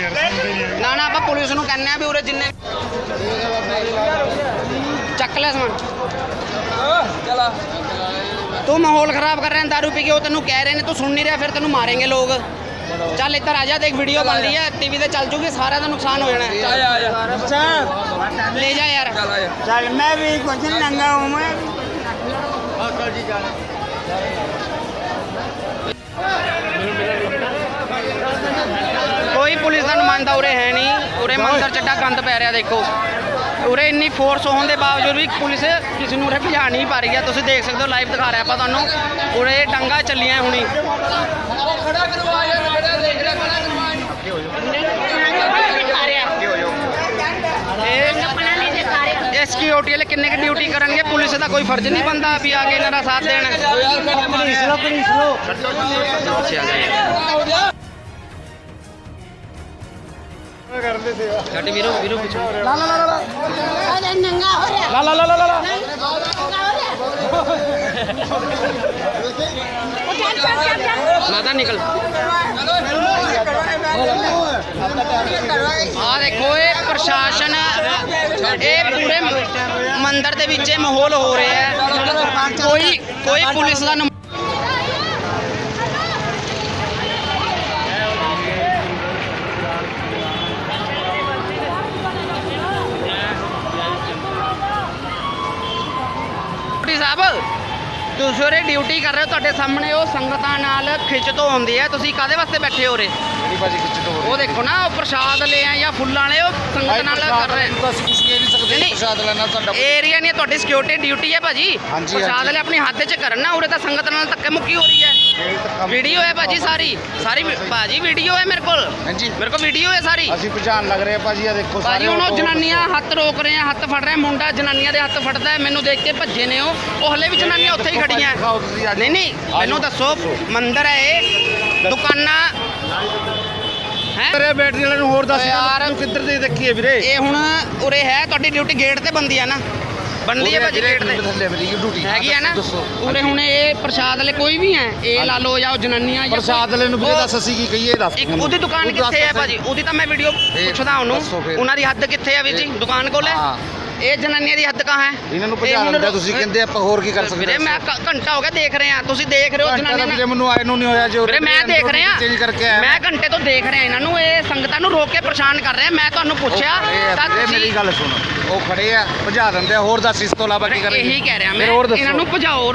ਕਰਦੇ ਆਪਾਂ ਪੁਲਿਸ ਨੂੰ ਕਹਿੰਨੇ ਆ ਵੀ ਉਰੇ ਜਿੰਨੇ ਚੱਕ ਲੈ ਸਮਾਨ। ਤੂੰ ਮਾਹੌਲ ਖਰਾਬ ਕਰ ਰਿਹਾ ਦਾਰੂ ਪੀ ਕੇ ਉਹ ਤੈਨੂੰ ਕਹਿ ਰਹੇ ਨੇ ਤੂੰ ਸੁਣ ਨਹੀਂ ਰਿਹਾ ਫਿਰ ਤੈਨੂੰ ਮਾਰਾਂਗੇ ਲੋਕ। ਚੱਲ ਇੱਧਰ ਆ ਜਾ ਦੇਖ ਵੀਡੀਓ ਬਣਦੀ ਰਹੀ ਹੈ ਟੀਵੀ ਤੇ ਚੱਲ ਜੂਗੀ ਸਾਰਿਆਂ ਦਾ ਨੁਕਸਾਨ ਹੋ ਜਾਣਾ ਹੈ। ਲੈ ਜਾ ਯਾਰ। चल मैं भी कुछ नंगा हूँ मैं ਗੰਦ ਉਰੇ ਹੈ ਨਹੀਂ। ਉਰੇ ਮੰਦਰ ਚੱਡਾ ਗੰਦ ਪੈ ਰਿਹਾ ਦੇਖੋ। ਉਰੇ ਇੰਨੀ ਫੋਰਸ ਹੋਣ ਦੇ ਬਾਵਜੂਦ ਵੀ ਪੁਲਿਸ ਕਿਸੇ ਨੂੰ ਉਰੇ ਭਜਾ ਨਹੀਂ ਪਾ ਰਹੀ ਹੈ ਤੁਸੀਂ ਦੇਖ ਸਕਦੇ ਹੋ ਲਾਈਵ ਦਿਖਾ ਰਿਹਾ ਆਪਾਂ ਤੁਹਾਨੂੰ। ਉਰੇ ਡੰਗਾ ਚੱਲੀਆਂ ਹੁਣੀ। ਖੜਾ ਕਰਵਾਇਆ ਵਾਲੇ ਕਿੰਨੇ ਕਿ ਡਿਊਟੀ ਕਰਨਗੇ? ਪੁਲਿਸ ਦਾ ਕੋਈ ਫਰਜ਼ ਨਹੀਂ ਬੰਦਾ ਵੀ ਆ ਕੇ ਇਹਨਾਂ ਦਾ ਸਾਥ ਦੇਣ। ਪੁਲਿਸ ਲੋ ਪੁਲਿਸ ਲੋ ਦੇਖੋ ਇਹ ਪ੍ਰਸ਼ਾਸਨ ਇਹ ਪੂਰੇ ਮੰਦਰ ਦੇ ਵਿੱਚ ਇਹ ਮਾਹੌਲ ਹੋ ਰਿਹਾ ਹੈ। ਕੋਈ ਕੋਈ ਪੁਲਿਸ ਦਾ apple. ਤੁਸੀਂ ਉਰੇ ਡਿਊਟੀ ਕਰ ਰਹੇ ਹੋ ਤੁਹਾਡੇ ਸਾਹਮਣੇ ਉਹ ਸੰਗਤਾਂ ਨਾਲ ਖਿੱਚ ਤੋਂ ਹੁੰਦੀ ਹੈ। ਤੁਸੀਂ ਕਾਦੇ ਵਾਸਤੇ ਬੈਠੇ ਹੋ ਜਿਹੜੀ ਭਾਜੀ ਖਿੱਚ ਤੋਂ ਉਹ ਦੇਖੋ ਨਾ ਉਹ ਪ੍ਰਸ਼ਾਦ ਲੈ ਆ ਜਾਂ ਫੁੱਲਾਂ ਵਾਲੇ ਉਹ ਸੰਗਤ ਨਾਲ ਕਰ ਰਹੇ। ਅਸੀਂ ਕੁਝ ਕਹਿ ਨਹੀਂ ਸਕਦੇ ਨਹੀਂ। ਪ੍ਰਸ਼ਾਦ ਲੈਣਾ ਸਾਡਾ ਏਰੀਆ ਨਹੀਂ ਤੁਹਾਡੀ ਸਿਕਿਉਰਿਟੀ ਡਿਊਟੀ ਹੈ ਭਾਜੀ। ਹਾਂਜੀ, ਪ੍ਰਸ਼ਾਦ ਹਾਂਜੀ। ਲੈ ਆਪਣੇ ਹੱਥ 'ਚ ਕਰਨਾ ਉਰੇ ਤਾਂ ਸੰਗਤ ਨਾਲ ਧੱਕੇ ਮੁੱਕੀ ਹੋ ਰਹੀ ਹੈ। ਇਹ ਤਾਂ ਕੰਮ- ਵੀਡੀਓ ਹੈ ਭਾਜੀ ਸਾਰੀ। ਸਾਰੀ ਵੀ- ਭਾਜੀ ਵੀਡੀਓ ਹੈ ਮੇਰੇ ਕੋਲ। ਹਾਂਜੀ। ਮੇਰੇ ਕੋਲ ਵੀਡੀਓ ਹੈ ਸਾਰੀ। ਅਸੀਂ ਭਜਾਨ ਲੱਗ ਰਹੇ ਆ ਭਾਜੀ ਆ ਦੇਖੋ ਭਾਜੀ ਹੁਣ ਉਹ ਜਨਾਨੀਆਂ ਹੱਥ ਰੋਕ ਰਹੇ ਆ ਹੱਥ ਫੜ ਰਹੇ ਆ, ਮੁੰਡਾ ਜਨਾਨੀਆਂ ਦੇ ਹੱਥ ਫੜਦਾ ਹੈ ਮੈਨੂੰ ਦੇਖ ਕੇ ਭੱਜੇ ਨੇ ਉਹ। ਉਹ ਹਲੇ ਵੀ ਜਨਾਨੀਆਂ ਉੱਥੇ ਹੀ ਖੜੀਆਂ ਦਿਖਾਓ ਤੁਸੀਂ ਅੱਜ। ਨਹੀਂ ਨਹੀਂ ਮੈਨੂੰ ਦੱਸੋ ਮੰਦਿਰ ਹੈ ਇਹ ਦੁਕਾਨਾਂ। ਹੈ? ਤੇਰੇ ਬੈਟਰੀ ਵਾਲੇ ਨੂੰ ਹੋਰ ਦੱਸ ਯਾਰ। ਕਿੱਧਰ ਦੀ ਦੇਖੀਏ ਵੀਰੇ? ਇਹ ਹੁਣ ਉਰੇ ਹੈ ਤੁਹਾਡੀ ਡਿਊਟੀ ਗੇਟ ਤੇ ਬੰਦੀ ਆ ਨਾ। ਬੰਦੀ ਹੈ ਭਾਜੀ ਗੇਟ ਤੇ। ਥੱਲੇ ਮੇਰੀ ਡਿਊਟੀ ਹੈਗੀ ਆ ਨਾ? ਦੱਸੋ ਉਰੇ ਹੁਣ ਇਹ ਪ੍ਰਸ਼ਾਦ ਵਾਲੇ ਕੋਈ ਵੀ ਹੈ ਇਹ ਲਾ ਲਓ ਜਾਂ ਉਹ ਜਨਾਨੀਆਂ ਜਾਂ ਪ੍ਰਸ਼ਾਦ ਵਾਲੇ ਨੂੰ ਵੀਰੇ ਉਹ- ਦੱਸ ਅਸੀਂ ਕੀ ਕਹੀਏ ਦੱਸ ਇੱਕ। ਉਹਦੀ ਦੁਕਾਨ ਕਿੱਥੇ ਹੈ। ਭਾਜੀ? ਉਹਦੀ ਤਾਂ ਮੈਂ ਵੀਡੀਓ ਪੁੱਛਦਾ ਉਹਨੂੰ। ਦੱਸੋ ਫਿਰ। ਉਹਨਾਂ ਦੀ ਹੱਦ ਕਿੱਥੇ ਹੈ ਵੀਰ ਜੀ। ਦੁਕਾਨ ਕੋਲ? ਹੈ ਹਾਂ। ਇਹ ਜਨਾਨੀਆਂ ਦੀ ਹੱਦ ਕਹਾਂ ਹੈ? ਇਹਨਾਂ ਨੂੰ ਭਜਾ ਦਿੰਦੇ ਤੁਸੀਂ ਕਹਿੰਦੇ ਆਪਾਂ ਹੋਰ ਕੀ ਕਰ ਸਕਦੇ ਵੀਰੇ ਮੈਂ ਕ- ਘੰਟਾ ਹੋ ਗਿਆ ਦੇਖ ਰਹੇ ਆ ਤੁਸੀਂ ਦੇਖ ਰਹੇ ਹੋ ਤਾਂ ਜਨਾਨੀਆਂ ਨਾਲ। ਮੈਨੂੰ ਆਏ ਨੂੰ ਨਹੀਂ ਹੋਇਆ ਜੋ ਵੀਰੇ ਮੈਂ ਦੇਖ ਰਿਹਾ। ਚੇਂਜ ਕਰਕੇ ਆਇਆ। ਮੈਂ ਘੰਟੇ ਤੋਂ ਦੇਖ ਰਿਹਾ ਇਹਨਾਂ ਨੂੰ। ਇਹ ਸੰਗਤਾਂ ਨੂੰ ਰੋਕ ਕੇ ਪਰੇਸ਼ਾਨ ਕਰ ਰਿਹਾ। ਮੈਂ ਤੁਹਾਨੂੰ ਪੁੱਛਿਆ ਤਾਂ ਤੁਸੀਂ ਮੇਰੀ ਗੱਲ ਸੁਣੋ। ਉਹ ਖੜੇ ਆ ਭਜਾ ਦਿੰਦੇ ਆ ਹੋਰ ਦੱਸ ਇਸ ਤੋਂ ਇਲਾਵਾ ਕੀ ਕਰਾਂਗੇ? ਇਹੀ ਕਹਿ ਰਿਹਾ ਮੈਂ। ਹੋਰ ਦੱਸੋ। ਇਹਨਾਂ ਨੂੰ ਭਜਾਓ